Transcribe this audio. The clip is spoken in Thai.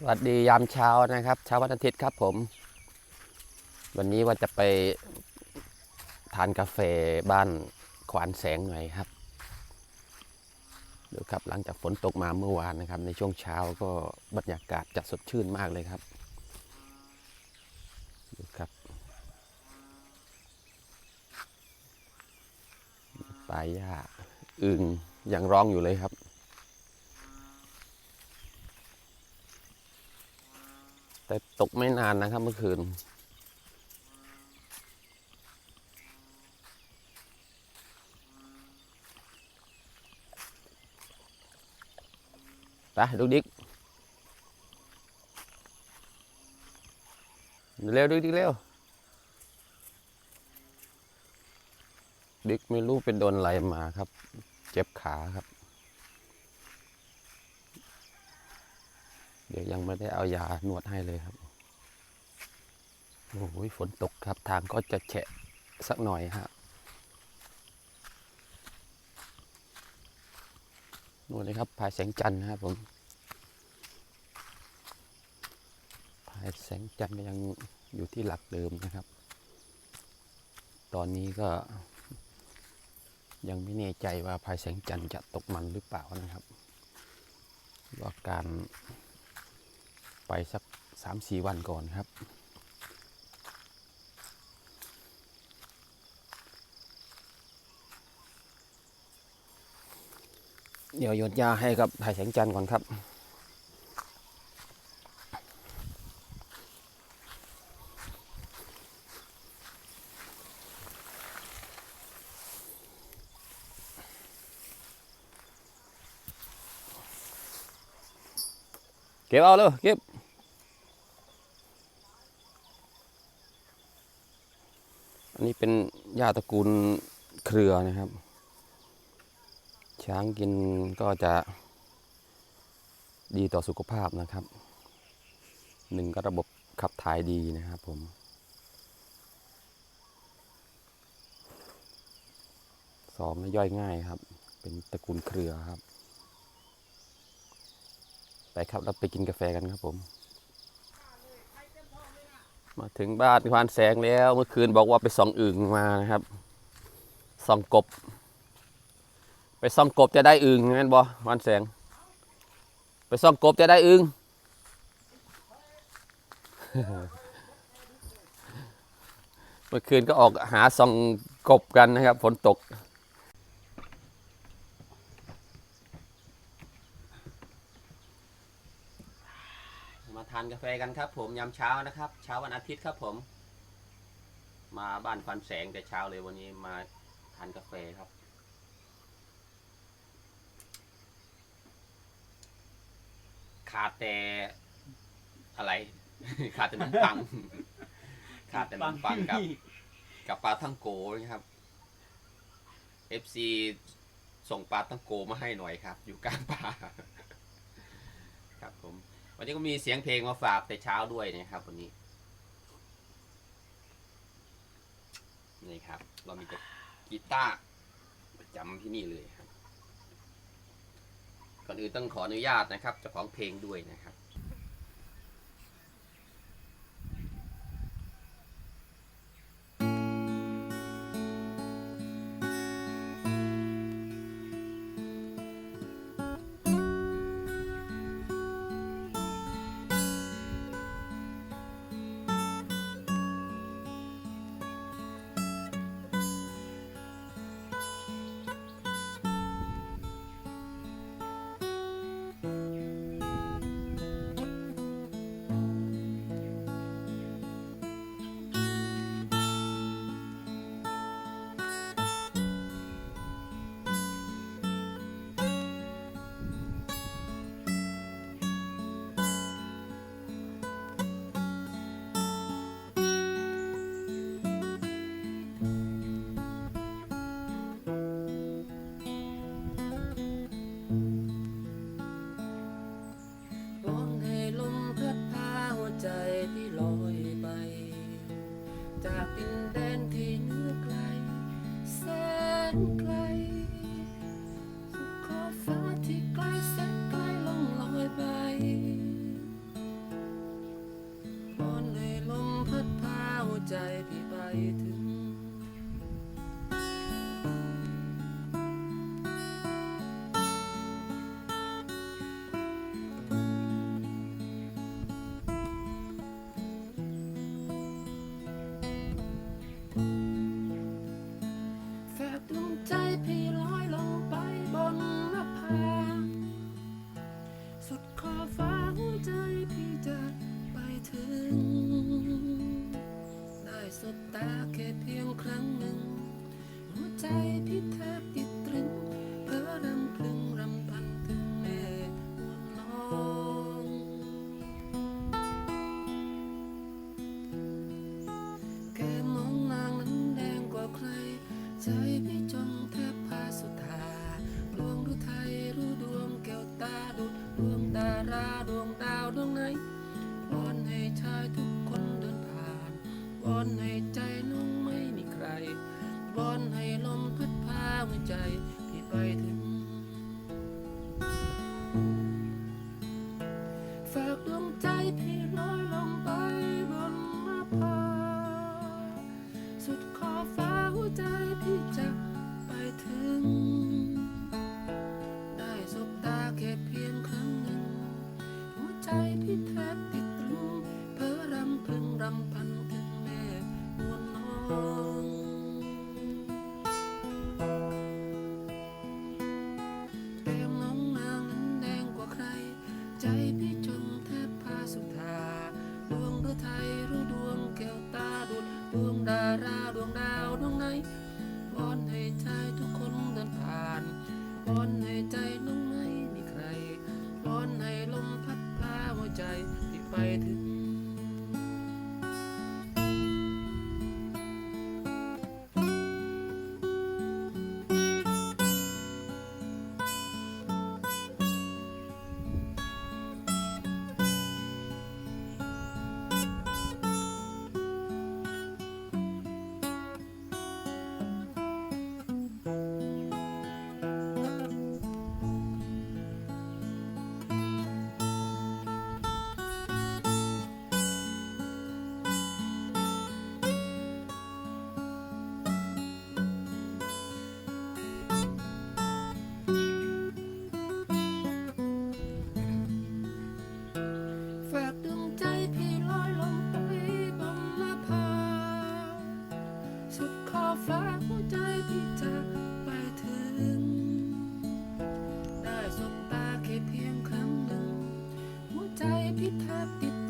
สวัสดียามเช้านะครับเช้าวันอาทิตย์ครับผม วันนี้ว่าจะไปทานกาแฟบ้านขวานแสงหน่อยครับดูครับหลังจากฝนตกมาเมื่อวานนะครับ ในช่วงเช้าก็บรรยากาศจะสดชื่นมากเลยครับดูครับปลายหญ้าอึงยังร้องอยู่เลยครับ แต่ตกไม่นานนะครับเมื่อคืน ไปลูดิ๊กเร็วดิ๊กดิ๊กเร็ว ดิ๊กไม่รู้เป็นโดนอะไรมาครับ เจ็บขาครับ ดี๋ยวยังไม่ได้เอายานวดให้เลยครับโอ้โหฝนตกครับทางก็จะแฉะสักหน่อยฮะนู่นเลยครับพายแสงจันทร์นะครับผมพายแสงจันทร์ก็ยังอยู่ที่หลักเดิมนะครับ ตอนนี้ก็ยังไม่แน่ใจว่าพายแสงจันทร์จะตกมันหรือเปล่านะครับ ว่าการ ไปสักสามสี่วันก่อนครับ เดี๋ยวโยนยาให้กับไผ่แสงจันทร์ก่อนครับเก็บเอาเลยเก็บ นี้เป็นหญ้าตระกูลเครือนะครับ ช้างกินก็จะดีต่อสุขภาพนะครับหนึ่งก็ระบบขับถ่ายดีนะครับผมสองย่อยง่ายครับ เป็นตระกูลเครือครับ ไปครับเราไปกินกาแฟกันครับผม มาถึงบ้านควานแสงแล้วเมื่อคืนบอกว่าไปส่องอึ่งมานะครับส่องกบ ไปส่องกบจะได้อึ่งงั้นบอควานแสง ไปส่องกบจะได้อึ่งเมื่อคืนก็ออกหาส่องกบกันนะครับฝนตก มาทาน กาแฟกันครับ ผมยามเช้านะครับ เช้าวันอาทิตย์ครับผม มาบ้านควันแสงแต่เช้าเลยวันนี้มาทานกาแฟครับ ขาดแต่อะไร ขาดแต่น้ำปัง ขาดแต่น้ำปังกับ กับปลาทั้งโกนะครับ FC ส่งปลาทั้งโกมาให้หน่อยครับ อยู่กลางป่าครับผม วันนี้ก็มีเสียงเพลงมาฝากแต่เช้าด้วยนะครับ วันนี้ นี่ครับ เรามีกีตาร์ประจำที่นี่เลยครับ ก่อนอื่นต้องขออนุญาตนะครับเจ้าของเพลงด้วยนะครับ Yeah. ดาราดวงดาวดวงไหนวอนให้ชายทุกคนเดินผ่านวอนให้ใจน้องไม่มีใครวอนให้ลมพัดพาหัวใจพี่ไปถึงฝากดวงใจพี่ลอยลงไปบนหน้าผาสุดขอบฟ้าหัวใจพี่จะ วงดาราดวงดาวดวงไหนวอนให้ใจทุกคนเดินผ่านวอนให้ใจ baby puppy